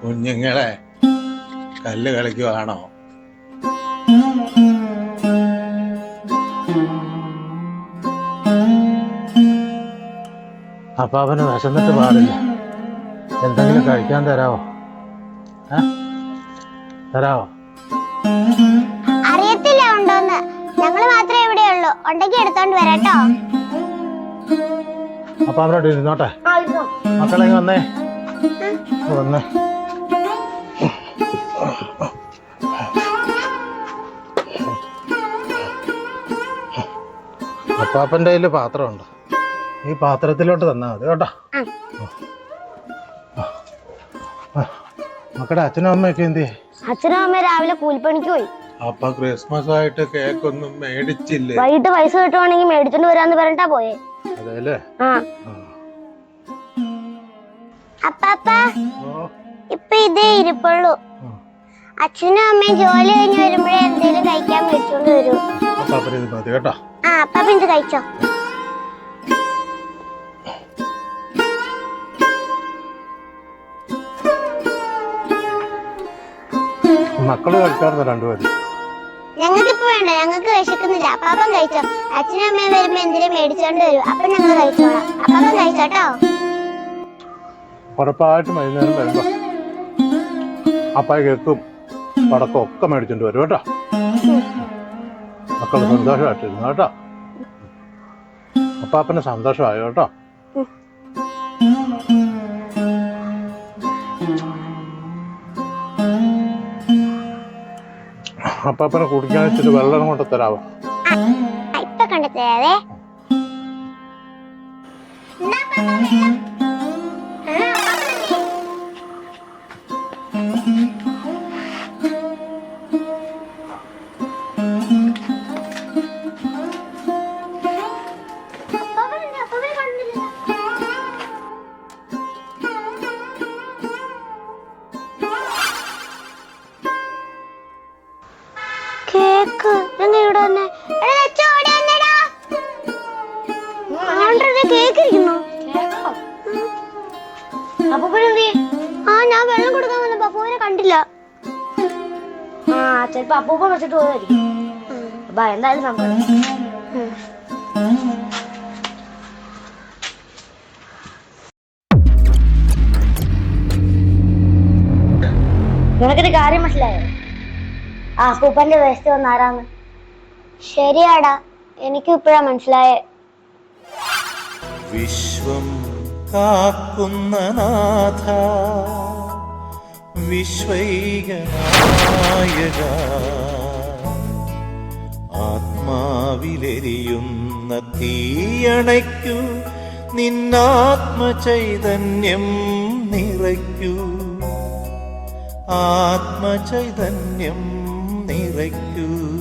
കുഞ്ഞുങ്ങളെ കല്ല് കളിക്കുവാണോ? അപ്പൊ അവന് വിശന്നിട്ട് പാടില്ല. എന്തെങ്കിലും കഴിക്കാൻ തരാവോ? തരാവോ? അറിയത്തില്ല ഉണ്ടോന്ന്. ഞങ്ങൾ മാത്രമേ ഇവിടെയുള്ളൂ. ഉണ്ടെങ്കിൽ എടുത്തോണ്ട് വരാട്ടോ. അപ്പൊ അവരോട് ഇരുന്നോട്ടെ. മക്കളെ വന്നേ? വന്നേ. അപ്പാപ്പന്റെ കയ്യിൽ പാത്രമുണ്ട്. ഈ പാത്രത്തിലോട്ട് തന്നാൽ മതി കേട്ടോ. മക്കളുടെ അച്ഛനും അമ്മയൊക്കെ എന്ത് അച്ഛനും അമ്മ രാവിലെ കൂലിപ്പണിക്ക് പോയി. അപ്പൊ ക്രിസ്മസ് ആയിട്ട് കേക്ക് ഒന്നും മേടിച്ചില്ല? വൈകിട്ട് പൈസ കിട്ടുവാണെങ്കിൽ മേടിച്ചോണ്ട് വരാന്ന് പറഞ്ഞിട്ടാ പോയെ. അതെല്ലേ. അപ്പാപ്പ. ഇപ്പൊ ഇതേ ഇരിപ്പുള്ളൂ. അച്ഛനും അമ്മയും ജോലി കഴിഞ്ഞ് വരുമ്പോഴേ എന്തേലും കഴിക്കാൻ മേടിച്ചോണ്ട് വരൂ. കേട്ടോ. ആ അപ്പാപ്പ ഇത് കഴിച്ചോ. മക്കൾ കഴിക്കാറുണ്ട് രണ്ടുപേരും? ഞങ്ങൾക്കിപ്പോ വേണ്ട ഞങ്ങൾക്ക് വിശക്കുന്നില്ല. അപ്പാപ്പൻ കഴിച്ചോ. അച്ഛനും അമ്മയും വരുമ്പോ എന്തിനും മേടിച്ചോണ്ട് വരും? അപ്പൊ ഞങ്ങൾ കഴിച്ചോളാം. അപ്പാപ്പൻ കഴിച്ചോട്ടോ ഉറപ്പായിട്ടും അപ്പായ കേക്കും പടക്കം ഒക്കെ മേടിച്ചോണ്ട് വരും കേട്ടോ. മക്കൾ സന്തോഷമായിട്ടിരുന്നു കേട്ടോ. അപ്പാപ്പന് സന്തോഷമായോ കേട്ടോ? അപ്പാപ്പനെ കുടിക്കാൻ വെച്ചിട്ട് വെള്ളം കൊണ്ട് തരാവോ? ഇപ്പൊ കണ്ടെത്തരാവേ എന്നാ അപ്പാപ്പ ഇതെങ്ങനെ ഇവിടെ വന്നേ കേക്കിരിക്കുന്നു. ആ ഞാൻ വെള്ളം കൊടുക്കാൻ വന്നപ്പോ അപ്പൂനെ കണ്ടില്ല. ആ ചിലപ്പോ അപ്പൂപ്പ വെച്ചിട്ട് പോയതായിരിക്കും അപ്പൊ എന്തായാലും സംഭവം നിനക്കൊരു കാര്യം മനസ്സിലായോ? ആ അപ്പൂപ്പന്റെ വേസ്റ്റ് വന്ന ആരാന്ന്? ശരിയാടാ. എനിക്ക് ഇപ്പോഴാ മനസ്സിലായേ. വിശ്വം കാക്കുന്ന നാഥ വിശ്വൈകനായക. ആത്മാവിലെരിയുന്ന തീയണയ്ക്കു നിന്നാത്മചൈതന്യം നിറയ്ക്കൂ. ആത്മചൈതന്യം നിറയ്ക്കൂ.